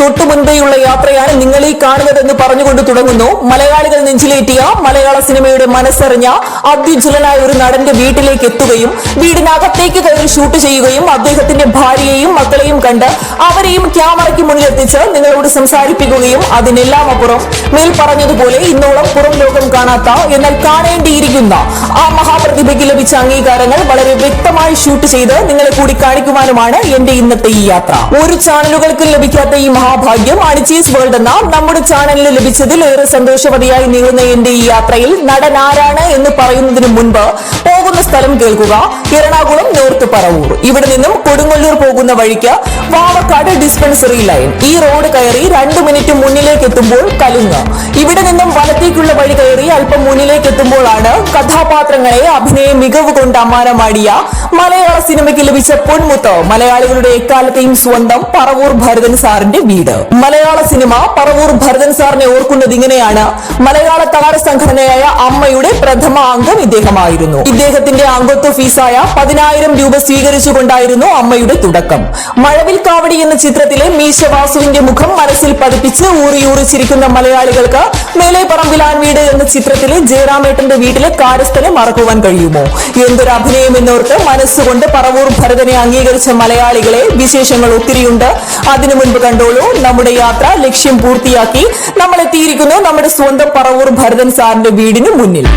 തൊട്ടു മുൻപേയുള്ള യാത്രയാണ് നിങ്ങൾ ഈ കാണുന്നതെന്ന് പറഞ്ഞുകൊണ്ട് തുടങ്ങുന്നു. മലയാളികൾ നെഞ്ചിലേറ്റിയ മലയാള സിനിമയുടെ മനസ്സറിഞ്ഞ അത്യുജ്വലനായ ഒരു നടന്റെ വീട്ടിലേക്ക് എത്തുകയും വീടിനകത്തേക്ക് കയറി ഷൂട്ട് ചെയ്യുകയും അദ്ദേഹത്തിന്റെ ഭാര്യയെയും മക്കളെയും കണ്ട് അവരെയും ക്യാമറയ്ക്ക് മുന്നിലെത്തിച്ച് നിങ്ങളോട് സംസാരിപ്പിക്കുകയും അതിനെല്ലാം അപ്പുറം മേൽ പറഞ്ഞതുപോലെ ഇന്നോളം പുറം ലോകം കാണാത്ത എന്നാൽ കാണേണ്ടിയിരിക്കുന്ന ആ മഹാപ്രതിഭയ്ക്ക് ലഭിച്ച അംഗീകാരങ്ങൾ വളരെ വ്യക്തമായി ഷൂട്ട് ചെയ്ത് നിങ്ങളെ കൂടി കാണിക്കുവാനുമാണ് എന്റെ ഇന്നത്തെ ഈ യാത്ര. ഒരു ചാനലുകൾക്കും ലഭിക്കാത്ത ഈ മഹാഭാഗ്യം. അണിച്ചീസ് വേൾഡ് എന്ന നമ്മുടെ ചാനലിൽ ലഭിച്ചതിൽ ഏറെ സന്തോഷവതിയായി നീളുന്ന എന്റെ ഈ യാത്രയിൽ നടൻ ആരാണ് എന്ന് പറയുന്നതിന് മുൻപ് പോകുന്ന സ്ഥലം കേൾക്കുക. എറണാകുളം നോർത്ത് പറവൂർ. ഇവിടെ നിന്നും കൊടുങ്ങല്ലൂർ പോകുന്ന വഴിക്ക് വാവക്കാട് ഡിസ്പെൻസറി ലൈൻ ഈ റോഡ് കയറി രണ്ടു മിനിറ്റ് മുന്നിലേക്ക് എത്തുമ്പോൾ കലുങ്ങ്. ഇവിടെ നിന്നും വലത്തേക്കുള്ള വഴി കയറി അല്പം മുന്നിലേക്ക് എത്തുമ്പോഴാണ് കഥാപാത്രങ്ങളെ അഭിനയ മികവ് കൊണ്ട് അമ്മാനമാടിയ മലയാള സിനിമയ്ക്ക് ലഭിച്ച പൊൺമുത്ത് മലയാളികളുടെ എക്കാലത്തെയും സ്വന്തം പറവൂർ ഭരതൻ സാറിന്റെ വീട്. മലയാള സിനിമ പറവൂർ ഭരതൻ സാറിനെ ഓർക്കുന്നത് ഇങ്ങനെയാണ്. മലയാള താര സംഘടനയായ അമ്മയുടെ പ്രഥമ അംഗം ഇദ്ദേഹമായിരുന്നു. ഇദ്ദേഹത്തിന്റെ അംഗത്വ ഫീസായ പതിനായിരം രൂപ സ്വീകരിച്ചുകൊണ്ടായിരുന്നു അമ്മയുടെ തുടക്കം. മഴവിൽ കാവടി എന്ന ചിത്രത്തിലെ മീശ വാസുവിന്റെ മുഖം മനസ്സിൽ പതിപ്പിച്ച് ഊറിയൂറി ചിരിക്കുന്ന മലയാളികൾക്ക് മേലെ പറമ്പിലാൻ വീട് എന്ന ചിത്രത്തിലെ ജയറാമേട്ടന്റെ വീട്ടിലെ കാര്യസ്ഥനെ മറക്കുവാൻ കഴിയുമോ? എന്തൊരു അഭിനയം എന്നോർത്ത് മനസ്സുകൊണ്ട് പറവൂർ ഭരതനെ അംഗീകരിച്ച മലയാളികളെ വിശേഷങ്ങൾ ഒത്തിരിയുണ്ട്. അതിനു മുൻപ് കണ്ടോളൂ നമ്മുടെ യാത്ര ലക്ഷ്യം പൂർത്തിയാക്കി നമ്മൾ എത്തിയിരിക്കുന്നു നമ്മുടെ സ്വന്തം പറവൂർ ഭരതൻ സാറിന്റെ വീടിന് മുന്നിൽ.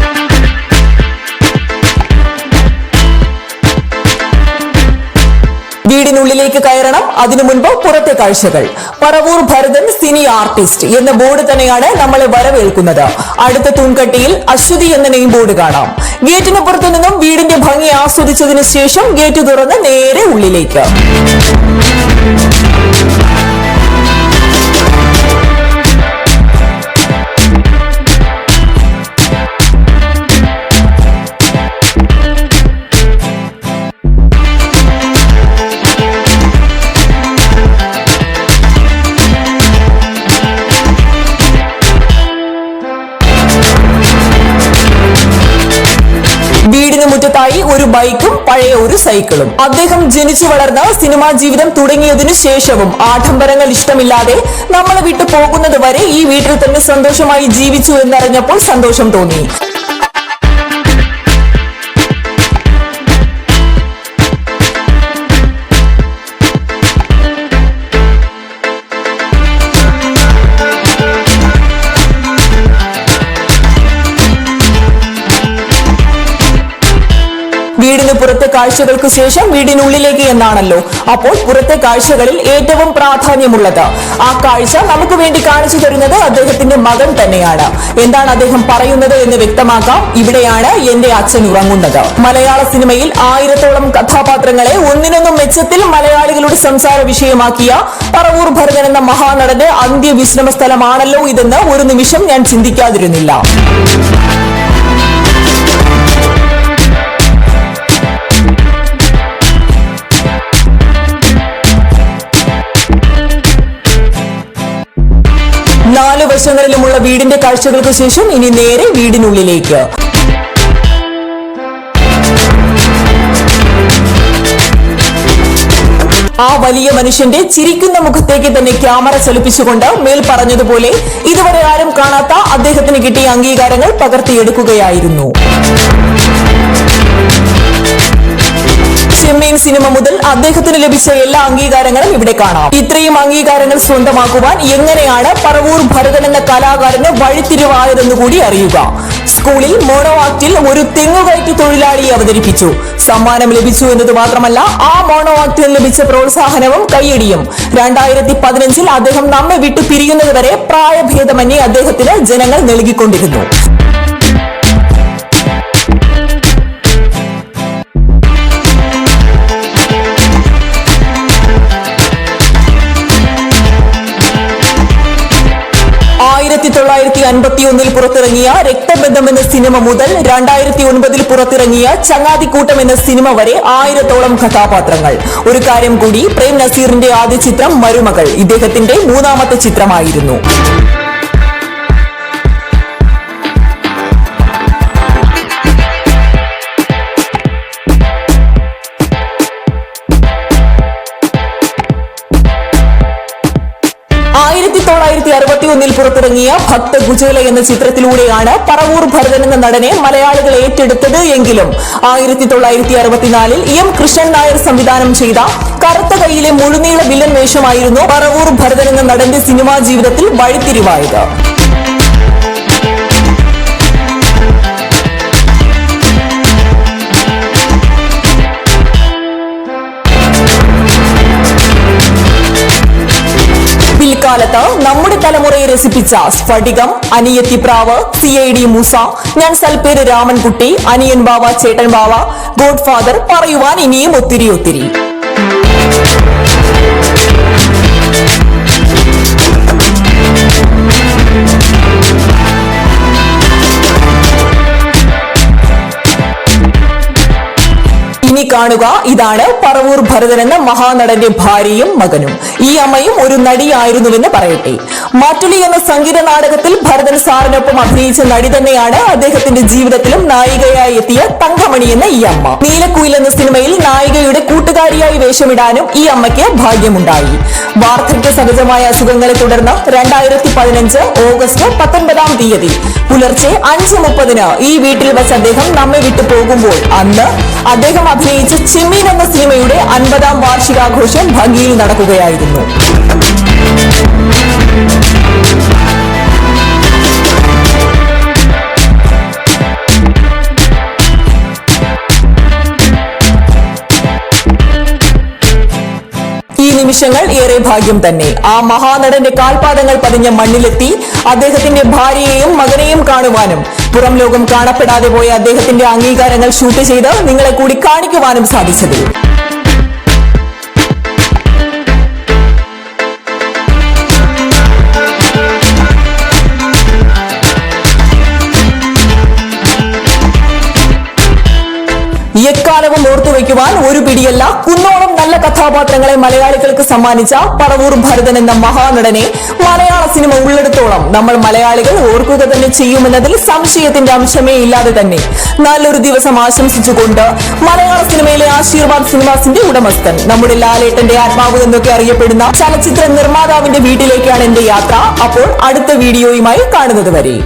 വീടിനുള്ളിലേക്ക് കയറണം. അതിനു മുൻപ് പുറത്തെ കാഴ്ചകൾ. പറവൂർ ഭരതൻ സിനി ആർട്ടിസ്റ്റ് എന്ന ബോർഡ് തന്നെയാണ് നമ്മളെ വരവേൽക്കുന്നത്. അടുത്ത തൂൺകട്ടിയിൽ അശ്വതി എന്ന നെയിം ബോർഡ് കാണാം. ഗേറ്റിന് പുറത്തു നിന്നും വീടിന്റെ ഭംഗി ആസ്വദിച്ചതിനു ശേഷം ഗേറ്റ് തുറന്ന് നേരെ ഉള്ളിലേക്ക്. മുറ്റത്തായി ഒരു ബൈക്കും പഴയ ഒരു സൈക്കിളും. അദ്ദേഹം ജനിച്ചു വളർന്ന സിനിമാ ജീവിതം തുടങ്ങിയതിനു ശേഷവും ആഡംബരങ്ങൾ ഇഷ്ടമില്ലാതെ നമ്മളെ വിട്ടു പോകുന്നത് വരെ ഈ വീട്ടിൽ തന്നെ സന്തോഷമായി ജീവിച്ചു എന്നറിഞ്ഞപ്പോൾ സന്തോഷം തോന്നി. വീടിന് പുറത്തെ കാഴ്ചകൾക്ക് ശേഷം വീടിനുള്ളിലേക്ക് എന്നാണല്ലോ. അപ്പോൾ പുറത്തെ കാഴ്ചകളിൽ ഏറ്റവും പ്രാധാന്യമുള്ളത്. ആ കാഴ്ച നമുക്ക് വേണ്ടി കാണിച്ചു തരുന്നത് അദ്ദേഹത്തിന്റെ മകൻ തന്നെയാണ്. എന്താണ് അദ്ദേഹം പറയുന്നത് എന്ന് വ്യക്തമാക്കാം. ഇവിടെയാണ് എന്റെ അച്ഛൻ ഉറങ്ങുന്നത്. മലയാള സിനിമയിൽ ആയിരത്തോളം കഥാപാത്രങ്ങളെ ഒന്നിനൊന്നും മെച്ചത്തിൽ മലയാളികളുടെ സംസാര വിഷയമാക്കിയ പറവൂർ ഭരതൻ എന്ന മഹാനടന്റെ അന്ത്യവിശ്രമ സ്ഥലമാണല്ലോ ഇതെന്ന് ഒരു നിമിഷം ഞാൻ ചിന്തിക്കാതിരുന്നില്ല. നാല് വശങ്ങളിലുമുള്ള വീടിന്റെ കാഴ്ചകൾക്ക് ശേഷം ഇനി നേരെ വീടിനുള്ളിലേക്ക്. ആ വലിയ മനുഷ്യന്റെ ചിരിക്കുന്ന മുഖത്തേക്ക് തന്നെ ക്യാമറ ചലിപ്പിച്ചുകൊണ്ട് മേൽ പറഞ്ഞതുപോലെ ഇതുവരെ ആരും കാണാത്ത അദ്ദേഹത്തിന് കിട്ടിയ അംഗീകാരങ്ങൾ പകർത്തിയെടുക്കുകയായിരുന്നു. ചെമ്മീൻ സിനിമ മുതൽ അദ്ദേഹത്തിന് ലഭിച്ച എല്ലാ അംഗീകാരങ്ങളും ഇവിടെ കാണാം. ഇത്രയും അംഗീകാരങ്ങൾ സ്വന്തമാക്കുവാൻ എങ്ങനെയാണ് പറവൂർ ഭരതൻ എന്ന കലാകാരന് വഴിത്തിരിവായതെന്ന് കൂടി അറിയുക. സ്കൂളിൽ മോണോ ആക്ടിൽ ഒരു തെങ്ങുകയറ്റ് തൊഴിലാളിയെ അവതരിപ്പിച്ചു. സമ്മാനം ലഭിച്ചു എന്നത് മാത്രമല്ല ആ മോണോ ആക്ടിന് ലഭിച്ച പ്രോത്സാഹനവും കൈയടിയും രണ്ടായിരത്തി പതിനഞ്ചിൽ അദ്ദേഹം നമ്മെ വിട്ടു പിരിയുന്നതുവരെ പ്രായഭേദമന്യേ അദ്ദേഹത്തിന് ജനങ്ങൾ നൽകിക്കൊണ്ടിരുന്നു. തൊള്ളായിരത്തി അൻപത്തി ഒന്നിൽ പുറത്തിറങ്ങിയ രക്തബന്ധം എന്ന സിനിമ മുതൽ രണ്ടായിരത്തി ഒൻപതിൽ പുറത്തിറങ്ങിയ ചങ്ങാതിക്കൂട്ടം എന്ന സിനിമ വരെ ആയിരത്തോളം കഥാപാത്രങ്ങൾ. ഒരു കാര്യം കൂടി പ്രേം നസീറിന്റെ ആദ്യ ചിത്രം മരുമകൾ. ഇദ്ദേഹത്തിന്റെ മൂന്നാമത്തെ ചിത്രമായിരുന്നു. മുന്നിൽ പുറത്തിറങ്ങിയ ഭക്ത ഗുജല എന്ന ചിത്രത്തിലൂടെയാണ് പറവൂർ ഭരതൻ എന്ന നടനെ മലയാളികൾ ഏറ്റെടുത്തത് എങ്കിലും ആയിരത്തി തൊള്ളായിരത്തി അറുപത്തിനാലിൽ എം കൃഷ്ണൻ നായർ സംവിധാനം ചെയ്ത കറുത്ത കൈയിലെ മുഴുനീള വില്ലൻ വേഷമായിരുന്നു പറവൂർ ഭരതൻ എന്ന നടന്റെ സിനിമാ ജീവിതത്തിൽ വഴിത്തിരിവായത്. പിൽക്കാലത്ത് നമ്മുടെ തലമുറയെ രസിപ്പിച്ച സ്ഫടികം അനിയത്തി പ്രാവ് സി ഐ ഡി മൂസ ഞാൻ സൽപ്പേര് രാമൻകുട്ടി അനിയൻ ബാവ ചേട്ടൻ ബാവ ഗോഡ് ഫാദർ പറയുവാൻ ഇനിയും ഒത്തിരി ഒത്തിരി. ഇനി കാണുക ഇതാണ് പറവൂർ ഭരതൻ എന്ന മഹാനടന്റെ ഭാര്യയും മകനും. ഈ അമ്മയും ഒരു നടിയായിരുന്നുവെന്ന് പറയട്ടെ. മാറ്റുലി എന്ന സംഗീത നാടകത്തിൽ ഭരതൻ സാറിനൊപ്പം അഭിനയിച്ച നടി തന്നെയാണ് അദ്ദേഹത്തിന്റെ ജീവിതത്തിലും നായികയായി എത്തിയ തങ്കമണി എന്ന ഈ അമ്മ. നീലക്കുയിൽ എന്ന സിനിമയിൽ നായികയുടെ കൂട്ടുകാരിയായി വേഷമിടാനും ഈ അമ്മയ്ക്ക് ഭാഗ്യമുണ്ടായി. വാർദ്ധക്യ സഹജമായ അസുഖങ്ങളെ തുടർന്ന് രണ്ടായിരത്തി പതിനഞ്ച് ഓഗസ്റ്റ് പത്തൊൻപതാം തീയതി പുലർച്ചെ അഞ്ച് മുപ്പതിന് ഈ വീട്ടിൽ വെച്ച് അദ്ദേഹം നമ്മെ വിട്ടു പോകുമ്പോൾ അന്ന് അദ്ദേഹം അഭിനയിച്ച ചെമ്മീൻ എന്ന സിനിമയുടെ അൻപതാം വാർഷികാഘോഷം ഭംഗിയിൽ നടക്കുകയായിരുന്നു. ഈ നിമിഷങ്ങൾ ഏറെ ഭാഗ്യം തന്നെ. ആ മഹാനടന്റെ കാൽപാദങ്ങൾ പതിഞ്ഞ മണ്ണിലെത്തി അദ്ദേഹത്തിന്റെ ഭാര്യയെയും മകനെയും കാണുവാനും പുറം ലോകം കാണപ്പെടാതെ പോയ അദ്ദേഹത്തിന്റെ അംഗീകാരങ്ങൾ ഷൂട്ട് ചെയ്ത് നിങ്ങളെ കൂടി കാണിക്കുവാനും സാധിച്ചത്. എക്കാലവും ഓർത്തുവെക്കുവാൻ ഒരു പിടിയല്ല. കുന്നോളം നല്ല കഥാപാത്രങ്ങളെ മലയാളികൾക്ക് സമ്മാനിച്ച പറവൂർ ഭരതൻ എന്ന മഹാനടനെ മലയാള സിനിമ ഉള്ളിടത്തോളം നമ്മൾ മലയാളികൾ ഓർക്കുക തന്നെ ചെയ്യുമെന്നതിൽ സംശയത്തിന്റെ അംശമേ ഇല്ലാതെ തന്നെ. നല്ലൊരു ദിവസം ആശംസിച്ചുകൊണ്ട് മലയാള സിനിമയിലെ ആശീർവാദ് സിനിമാസിന്റെ ഉടമസ്ഥൻ നമ്മുടെ ലാലേട്ടന്റെ ആത്മാവ് എന്നൊക്കെ അറിയപ്പെടുന്ന ചലച്ചിത്ര നിർമ്മാതാവിന്റെ വീട്ടിലേക്കാണ് എന്റെ യാത്ര. അപ്പോൾ അടുത്ത വീഡിയോയുമായി കാണുന്നത് വരെ.